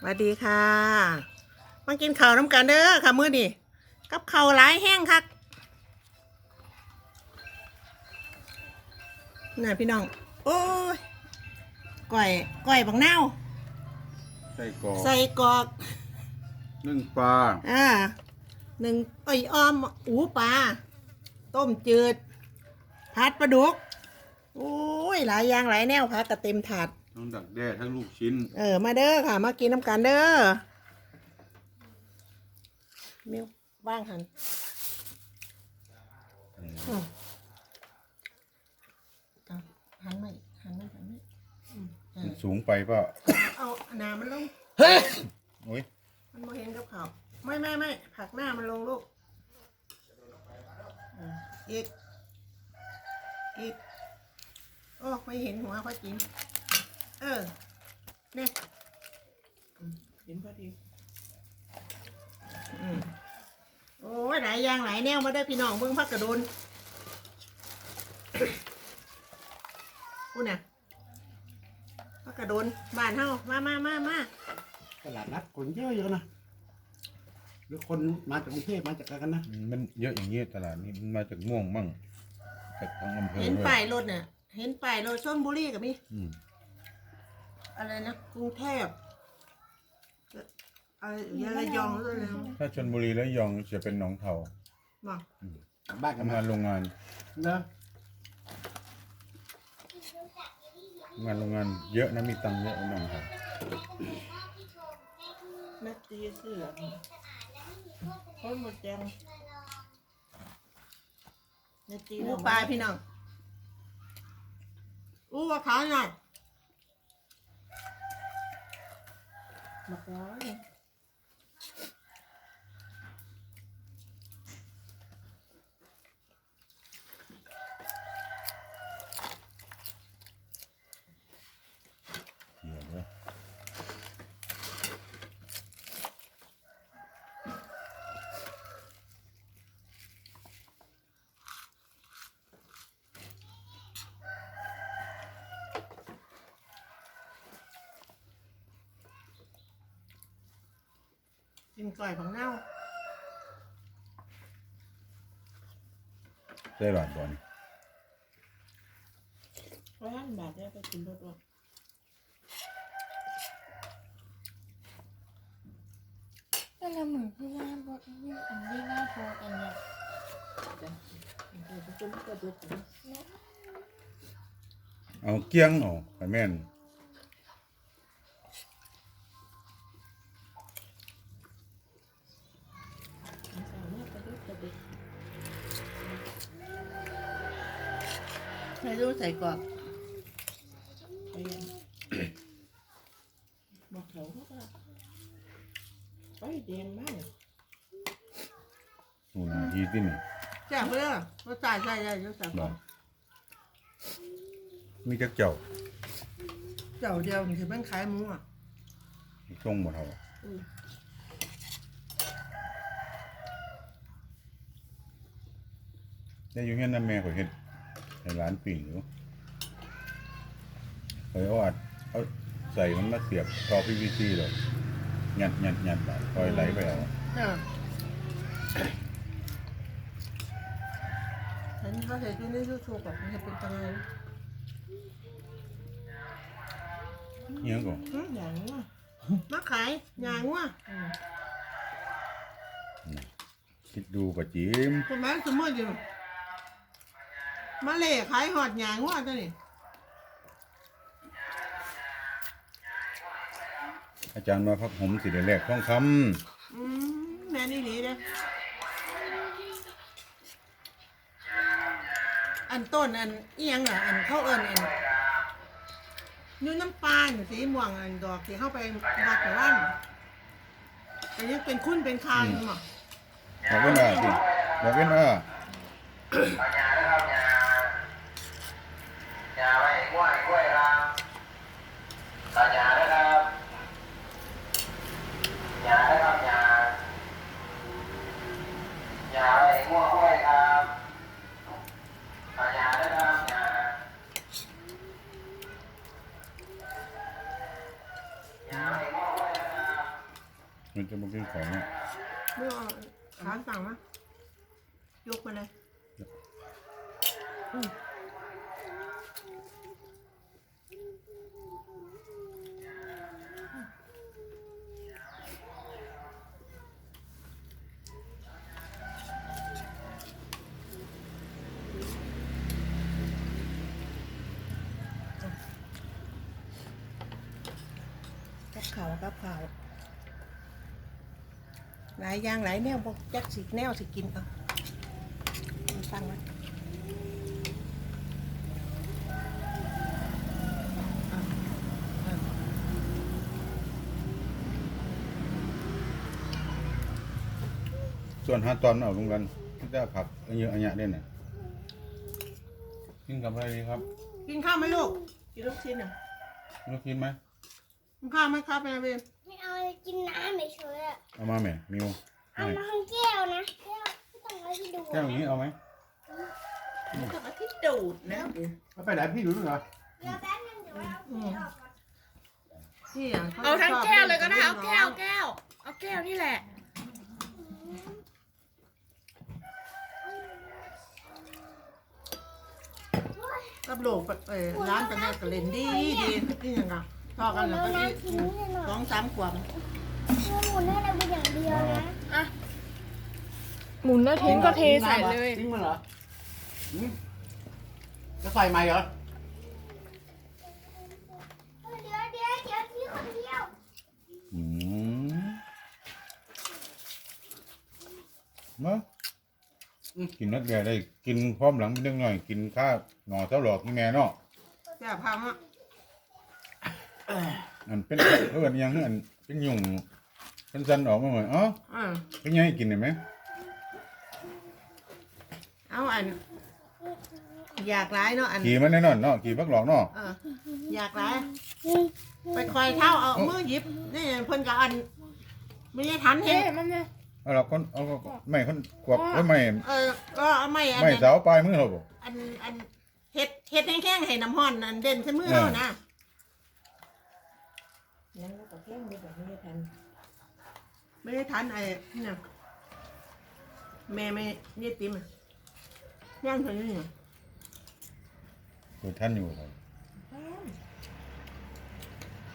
สวัสดีค่ะ มากินข้าวน้ำกันเด้อค่ะมื้อนี้กับข้าวหลายแห้งคักน่ะพี่น้อง โอ้ยก้อยก้อยบังนาวไส้กรอกใส่กรอกนึ่งปลาอ่าหนึ่งอ้อยอ้อมอูปลาต้มจืด ผัดปลาดุก โอ้ย หลายอย่างหลายแนวพักกระเต็มถาด ทั้งดักแด้ทั้งลูกชิ้น เออ มาเด้อค่ะ มากินน้ำกันเด้อมิวว่างหันอืมเอาหันมาอีกหันมาหันมาอืมเอมันอสูงไปเปล่าเอาหนามันลง โอ้ยมันไม่เห็นกับเขาวไม่ไม่ไม่ผักหน้ามันลงลูกอ่าอีกอีกโอ้ไม่เห็นหัวพ่อจิน เออเนี่ยอืมเห็นพอดีอืมโอ้ยหลายอย่างหลายแนวมาได้อพี่น้องเบิ่งพักกระโดนพูดน่ะพักกระโดนบ้านเฮามามามามาตลาดนัดคนเยอะอยู่นะหรือคนมาจากกรุงเทพมาจากอะไรกันนะมันเยอะอย่างนี้ตลาดนี้มันมาจากม่วงมั่งจากทางอำเภอเห็นด้วยป้ายรถเนี่ยเห็นป้ายรถชนบุรีกับมีอืม อะไรนะกรุงเทพอะไรยะระยองด้วยนะถ้าชนบุรีและยองจะเป็นหนองเทาบอกบ้านกันทำงานโรงงานเนอะงานโรงงานเยอะนะมีตังค์เยอะหนองเทานักตีเสือคนหมดแจงนักตีอู้ปลาพี่น้องอู้ว่าขาหน่อย บอก กินก่อยของเน่าได้หลอดบอลเพราะท่านบาทได้ไปกินรถวะก็เราเหมือนที่หน้าบดนี่อันที่หน้าโพสอันเนี้ยเอาเกี้ยงเอาไปแม่น ใส่รู้ใส่กรอกไปยังบอกเขาเขาก็ไปแดงมากนู่นทีที่นี่แซ่บเลยอะรสชาติใช่ใช่รสชาติบอกมีจักเจ้า เจ้าเดียวนี่คือแม่งขายหมูอะช่วงหมดเท่าอืมได้อยู่เงี้ยนั่นแม่ข่อยเฮ็ด ให้ร้านปิ่งอยู่ข่อยเอาอัดเอาใส่มันมาเสียบทอพีวีซีเลยยัดยัดยัดไปคอยไหลไปเอาเออเห็นเขาเห็นอยู่ในยูทูบแบบมันจะเป็นตังไงเงี้ยก่อนอืมอย่างงัวมาขายอย่างงัวอืมคิดดูปะจิมคุณแม่สมมติอยู่ มาเล่ขายหอดอย่างงัวตัวนี้อาจารย์ว่าพักผมสิได้แลกทองคอืมแม่นี่หลีเด้ออันต้นอันเอียงอะอันเข้าเอิญอันนู่นน้ำปลาอยู่สีม่วงอันดอกที่เข้าไปวัดแต่ว่านอันนี้เป็นคุ้นเป็นคางอยู่หมั้งำบอกเว้นว่าสิบอกเว้นว่า อย่าไปกล้วยกล้วยครับต่ออย่าด้วยครับอย่าด้วยครับอย่าอย่าไปกล้วยกล้วยครับต่ออย่าด้วยครับอย่าอย่าไปกล้วยกล้วยครับมันจะมากินของเนี่ยไม่เอาขาสั่งมะยกมาเลย อืม กับเขาวกับเขาวหลายอย่างหลายแนวบอกจักสิแนวสิกินเอาเอาฟังไว้อะอะส่วนหาตอนเอาลงกันที่ได้ผักอันเยอะอันเนี้ยเด่นน่ะกินกับอะไรดีครับ กินข้าวไหมลูกกินลูกชิ้นอะลูกกินไหม กินข้าวไหมครับแม่เบนไม่เอากินน้ำเฉยๆอะเอามาแม่มิวเอาให้มาทั้งแก้วนะแก้วไม่ต้องเอาที่ดูแก้วอย่างนี้เอาไหมกับอาทิตย์ดูดนะเอาไปไหนพี่ดูด้วยเหรอเดี๋ยวแป๊บนึงเดี๋ยวเอาที่ออกก่อนที่อย่างเอาทั้งแก้วเลยก็ได้ชเอาบแก้วแก้วเอาแก้วนี่แหละ กับลูกเออร้านตะเนกก็เล่นดีดีที่อย่างอะ พอกันแล้วก็เอาอีน้ำกินนิดหน่อยสองสามขวบเอาหมุนให้เราเป็นอย่างเดียวนะหมุนแล้วทิ้งก็เทใส่เลย ทิ้งมันเหรอหืมจะใส่ใหม่เหรอเดี๋ยวเดี๋ยวเดี๋ยวพี่คนเดียวอืมมากินนักเรียนได้กินพร้อมหลังเป็นเรื่องหน่อย กินข้าวหน่อเจ้าหลอกนี่แม่เนาะแก่พังอะ อันเป็นเอออันยังอันเป็นยุงเป็นสันออกมาเหมือนอ๋ออ่าเป็นยังไงกินเห็นไหมเอาอัน อยากร้ายเนาะอัน ขี่มันแน่นอนเนาะขี่พักหลอกเนาะ เออ อยากร้าย ไปคอยเท้าเอามือหยิบนี่เพิ่นก็อันไม่ได้ทันเห็เฮ้นมันเนี่ยเอาเราคนเอาไม่คนกวักแล้วไม่เออ ก็เอาไม่อันไม่นั้นสาวปลายมือเราบ่อันอันเฮ็ดเฮ็ดแห้งๆให้น้ำห้อนอันเด่นใส่มือเรานะ นั่นก็แห้งแบบไม่ได้ทันไม่ได้ทันไอ้เนี่ยแม่ไม่เนี่ยติมอะย่างเท่านี้เนี่ยเปิดท่านอยู่ครับ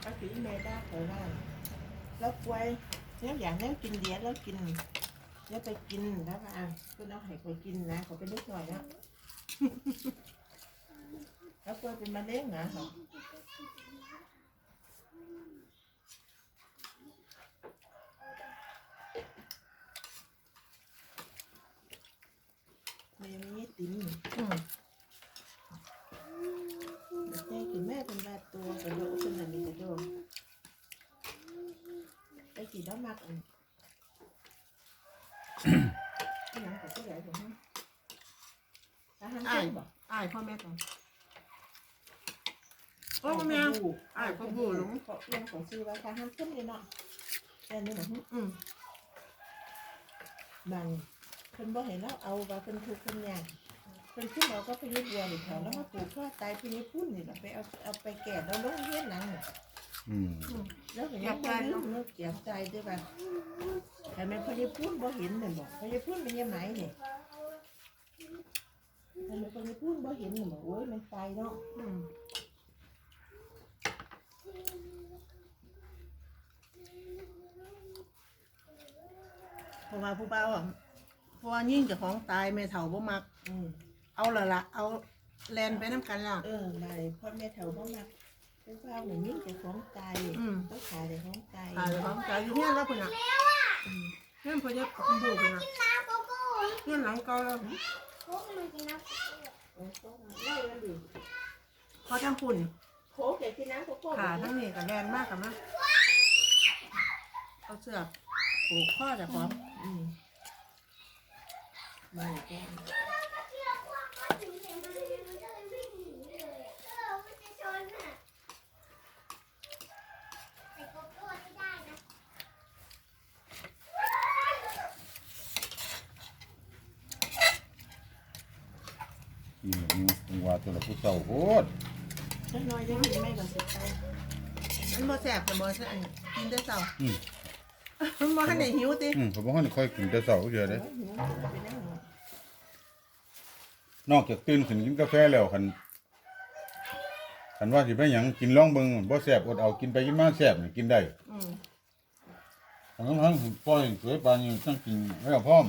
เอาสีแม่ได้เคยว่าแล้วกล้วยเนี่ยอย่างนี้กินเดียแล้วกินแล้วไปกินแล้วก็อะก็น้องให้ไปกินนะเขาเป็นลูกหน่อยแล้วแล้วกล้วยเป็นมะเร็งนะแม่ไม่ยี่ ติ๋มอืมเดี๋ยวแม่กินแม่เป็นแบบตัวกระโดดเป็นอะไรกระโดดไปกี่ดอกมากอันที่ไหนของผู้ใหญ่ผมให้อาหารเช้าบอกอ้ายพ่อแม่ก่อนโอ้แม่อ้ายพ่อบูหลงเขาเรียนของซื้อไว้ทางห้ามขึ้นเลยเนาะแต่นี่หนูอืมบางคนบ่เห็นแล้วเอาว่าเป็นทุกข์เป็นยาก เป็นขึ้นเราก็ไปยึดวัวหรือเขาแล้วมาปลูกข้อตายไปยึดพุ่นนี่เราไปเอาเอาไปแก่แล้วลงเฮียนหนังเนี่ยอืมแล้วเห็นยังบ่ลืมเลิกเกียบใจด้วยป่ะแต่แม่พอยึดพุ่นบ่เห็นเลยบอกพอยึดพุ่นเป็นยังไงเนี่ยทำไมคนไม่พูดบ่เห็นหนูบอกโอ้ยมันไปเนาะอืมเพราะว่าผู้เบาอะเพราะว่ายิ่งเจะของตายแม่เฒ่าบ่มัก อืม เอาละละเอาแลนไปน้ำกันละเออมาพ่อแม่แถวบ้านมาเป็นเฝ้าหนูยิ่งจะฟ้องตายอืมต้องขายแต่ฟ้องตายตายเลยของตายอยู่เนี่ยแล้วพุ่นอะเนี่ยพอจะบุกพุ่นอะน้ำโกโก้เนี่ยหลังเก่าแล้วโค้กมันกินน้ำโกโก้โอ้โหไล่มันดิเขาทำพุ่นโค้กเด็กที่น้ำโกโก้ขาทั้งนี้ก็แลนมากกับมาเอาเสือกผูกข้อจากของอืมมาแก้ ที่เราคว้างก็ถึงเห็นมันเลยมันก็เลยวิ่งหนีเลยอะเออมันจะชนอะแต่โกโก้ไม่ได้นะ อืมมิวมึงว่าตัวละผู้เศร้าโคตรถ้าน้อยได้ยินแม่ก่อนสิไปมันบ่แสบแต่บ่ใช่อันกินได้เศร้าอืมมันมาให้ไหนหิวติอืมผมบอกให้ค่อยกินแต่เช้าเฉยเลยหิวมันไปนั่งนอกจากตื่นขึ้นกินกาแฟแล้วคันคันว่าสิไปหยังกินลองเบิ่งบ่แซ่บอดเอากินไปกินมาแซ่บนี่กินได้อืมทั้งทั้งปล่อยสวยปานนี้ต้องกินไว้กับพร้อม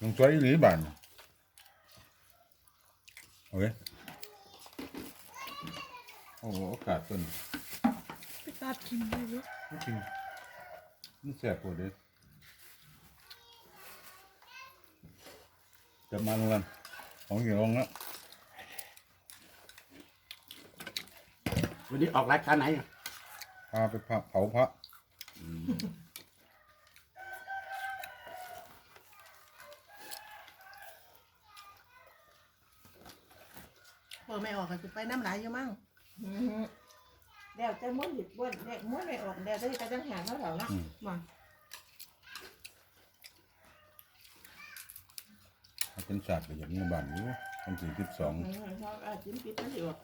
ต้องสวยอีหลีบาน โอเคโอ้โหโอกาสต้นไปตัดกินเลยลูกจริงมันแซ่บกว่าเด้อจะมาลงกันของอยู่ลงแล้ววันนี้ออกรายการไหนอะพาไปพระเผาพระ เปิดไม่ออกก็สิไปน้ำไหลอยู่มั่งเดี๋ยวจะม้วนหยิบม้วนเด็กม้วนไม่ออกเดี๋ยวจะจะจังหางเขาแถวนะมาเป็นศาสตร์ไปอย่างนี้บ้านอยู่วันที่สิบสองเพราะจิ้มปิดมันสิออก